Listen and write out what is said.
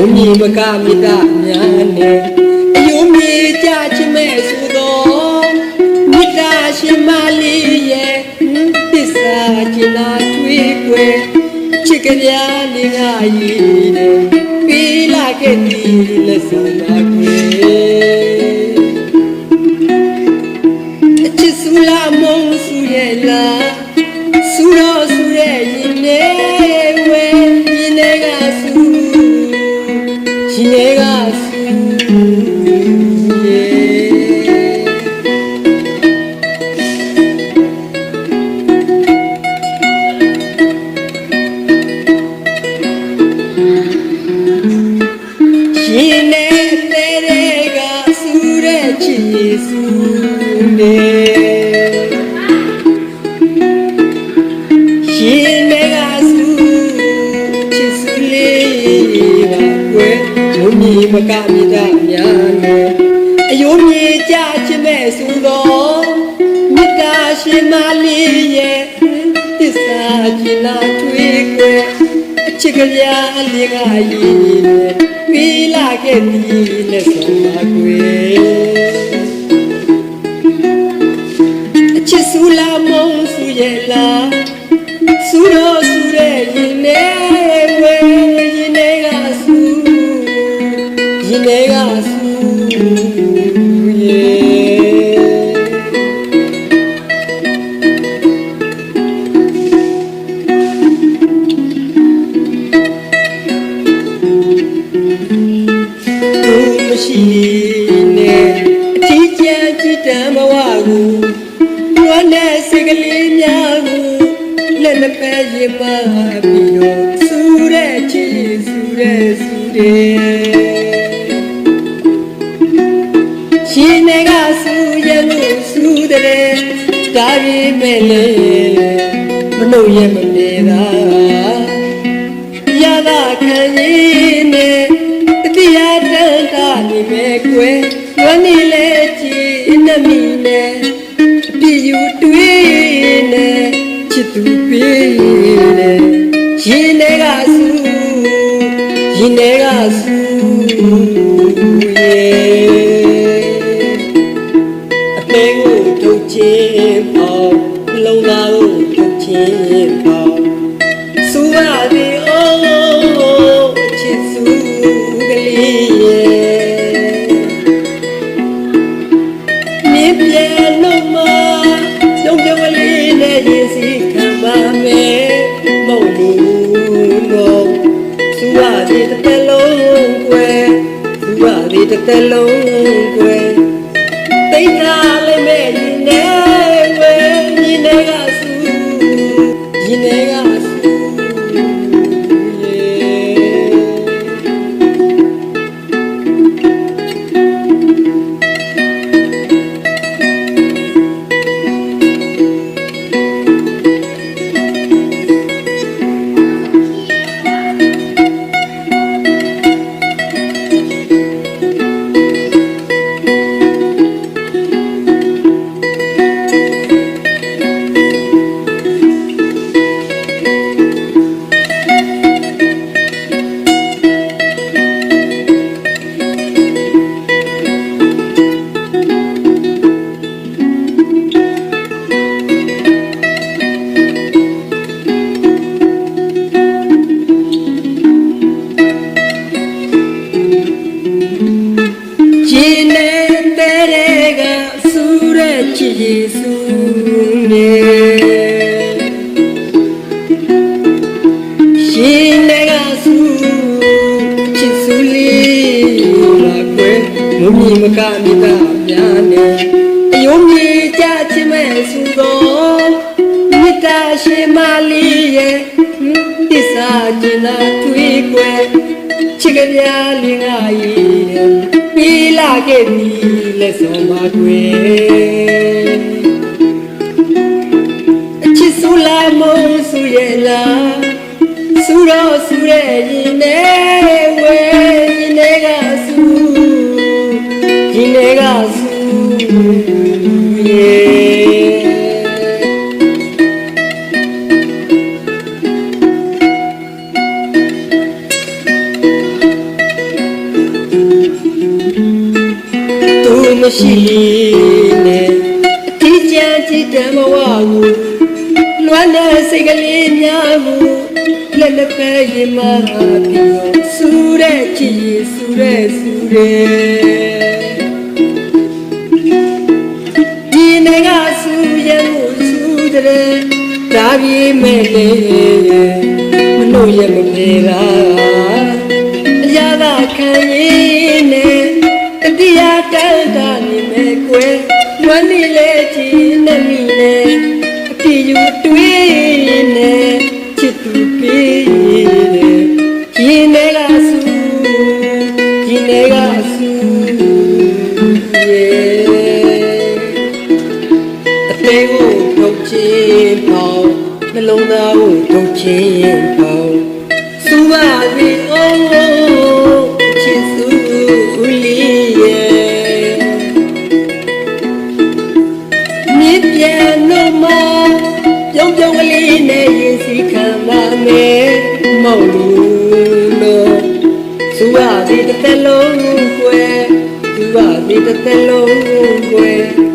မုံမြမကမြတ်တာများနေအယုံမြေကြချင်မဲ့ဆိုတော့မြတ်တာရှင်မလေးရဲ့သစ္စာကျင်လာထွေးကွယ်ချစ်ကြလေးငါရည်နေပေးလာခဲ့ဒီလက်ဆောင်ပါကွယ်အချစ်စူလာမုံစူရဲ့လား မကမြတာများနေအယုံမြေကြချင်မဲ့ဆိုတော့မေတ္တာရှင်မလေးရဲ့သစ္စာကျင်လာထွေးကွယ်အချစ်ကလေးအလေးကရည်နေပြီးလာခဲ့ပြီလက်ဆောင်ပါကွယ်အချစ်ဆူလာမုံဆူရဲ့လားဆူတော့ ရှိနဲ့အထီးကျန်ကြည်တံဘဝကိုတွန်းတဲ့စိတ်ကလေးများကိုလက်နှစ်ဖက်ရင်ပါပြီးတော့ဆူတဲ့ချီဆူတဲ့ဆူတဲ့ရှင်နေကဆူရလို့ဆူတဲ့ဒါရီမဲ့လေမလို့ရမနေတာရတာခံရ သူပေးနဲ့ရင်ထဲကဆူရင်ထဲကဆူရဲ့ စူပါသည်တစ်သက်လုံးကွယ်စူပါသည်တစ်သက်လုံးကွယ် စ်ယေစုနေရှင်တဲ့ကဆူချစ်စုလေးလာကွယ်မုံမြမကမြတာများနေအယုံမြေကြချင်မဲ့ဆူတော့မေတ္တာရှင်မလေးရဲ့သစ္စာကျင်သာထွေးကွယ်ချစ်ကြလေးငါရည်တဲ့ပြီးလာခဲ့ပြီလက်ဆောင်ပါကွယ် လာမုံဆူရဲ့လားဆူတော့ဆူရဲ့ရင်နဲ့ဝဲရင်တွေကဆူရင်တွေကသူမရှိ လွမ်းတဲ့စိတ်ကလေးများကိုလက်လက်ပဲရင်မာပြီးတော့စူတဲ့ချစ်ရည်စူတဲ့စူတဲ့ဒီနိုင်ငံစူရဲ့ကိုစူတဲ့ဒါပြေမဲ့လေမလို့ရမပြေတာအရာသာခံရင်းနဲ့တတိယတန်တာနေမဲ့ကွယ်လွမ်းနေလေချင်နဲ့မိနဲ့ အပြေယူတွေးနဲ့ချစ်သူပေးတဲ့ရင်ထဲကစူရင်ထဲကစူရဲ့အသေးကိုထုတ်ချင်းပေါ့နှလုံးသားကိုထုတ်ချင်းပေါ့ ပါမယ်မောင်လူလို့သူကဒီတစ်သက်လုံးကွယ်သူကဒီတစ်သက်လုံးကွယ်